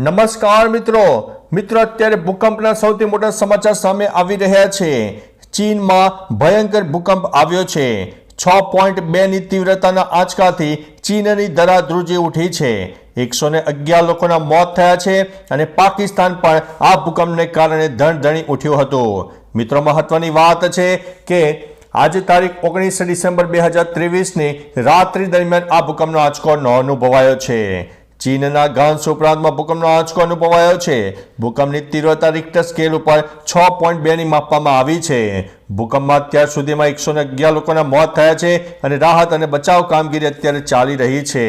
નમસ્કાર મિત્રો. મિત્રો, અત્યારે ભૂકંપના સૌથી મોટા સમાચાર સામે આવી રહ્યા છે. ચીનમાં ભયંકર ભૂકંપ આવ્યો છે. છ પોઈન્ટ બેની તીવ્રતાના આંચકાથી ચીનની ધરાધ્રુજી ઉઠી છે. એકસો ને અગિયાર લોકોના મોત થયા છે અને પાકિસ્તાન પણ આ ભૂકંપને કારણે ધણધણી ઉઠ્યું હતું. મિત્રો, મહત્વની વાત છે કે આજે તારીખ ઓગણીસ ડિસેમ્બર બે હજાર ત્રેવીસની રાત્રિ દરમિયાન આ ભૂકંપનો આંચકો ન અનુભવાયો છે. ચીનના ગાંસો ઉપરાંતમાં ભૂકંપનો આંચકો અનુભવાયો છે. ભૂકંપની તીવ્રતા રિક્ટર સ્કેલ ઉપર છ પોઈન્ટ બેની માપવામાં આવી છે. ભૂકંપમાં અત્યાર સુધીમાં એકસો અગિયાર લોકોના મોત થયા છે અને રાહત અને બચાવ કામગીરી અત્યારે ચાલી રહી છે.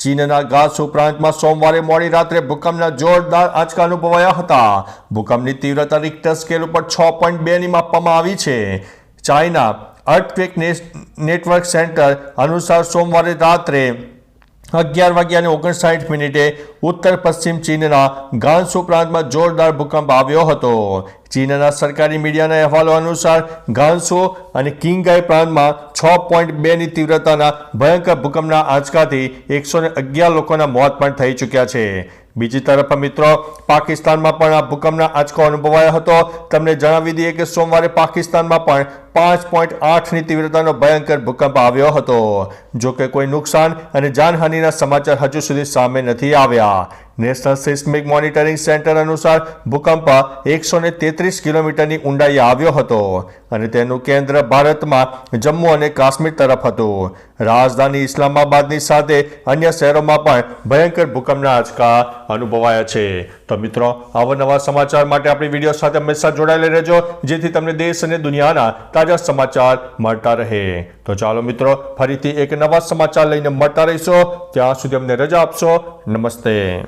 ચીનના ઘાસ ઉપરાંતમાં સોમવારે મોડી રાત્રે ભૂકંપના જોરદાર આંચકા અનુભવાયા હતા. ભૂકંપની તીવ્રતા રિક્ટર સ્કેલ ઉપર છ પોઈન્ટ બેની માપવામાં આવી છે. ચાઇના અર્થક્વેક નેટવર્ક સેન્ટર અનુસાર સોમવારે રાત્રે અગિયાર વાગ્યાને ઓગણસાઠ મિનિટે ઉત્તર પશ્ચિમ ચીનના ગાંસુ પ્રાંતમાં જોરદાર ભૂકંપ આવ્યો હતો. ચીનના સરકારી મીડિયાના અહેવાલો અનુસાર, ગાંસુ અને કિંગાઈ પ્રાંતમાં છ પોઈન્ટ બેની તીવ્રતાના ભયંકર ભૂકંપના આંચકાથી એકસો અગિયાર લોકોના મોત પણ થઈ ચૂક્યા છે. બીજી તરફ મિત્રો પાકિસ્તાનમાં પણ આ ભૂકંપના આંચકો અનુભવાયો હતો. તમને જણાવી દઈએ કે સોમવારે પાકિસ્તાનમાં પણ પાંચ પોઈન્ટ આઠની તીવ્રતાનો ભયંકર ભૂકંપ આવ્યો હતો. જો કે કોઈ નુકસાન અને જાનહાનિના સમાચાર હજુ સુધી સામે નથી આવ્યા. નેશનલ સિસ્મિક મોનિટરિંગ સેન્ટર અનુસાર ભૂકંપ એકસો ને તેત્રીસ કિલોમીટરની ઊંડાઈએ આવ્યો હતો અને તેનું કેન્દ્ર ભારતમાં જમ્મુ અને કાશ્મીર તરફ હતું. રાજધાની ઇસ્લામાબાદની સાથે અન્ય શહેરોમાં પણ ભયંકર ભૂકંપના આંચકા અનુભવાયા છે. તો મિત્રો, આવા નવા સમાચાર માટે આપણી વીડિયો સાથે હંમેશા જોડાયેલા રહેજો, જેથી તમને દેશ અને દુનિયાના તાજા સમાચાર મળતા રહે. તો ચાલો મિત્રો, ફરીથી એક નવા સમાચાર લઈને મળતા રહીશો. ત્યાં સુધી અમને રજા આપશો. નમસ્તે.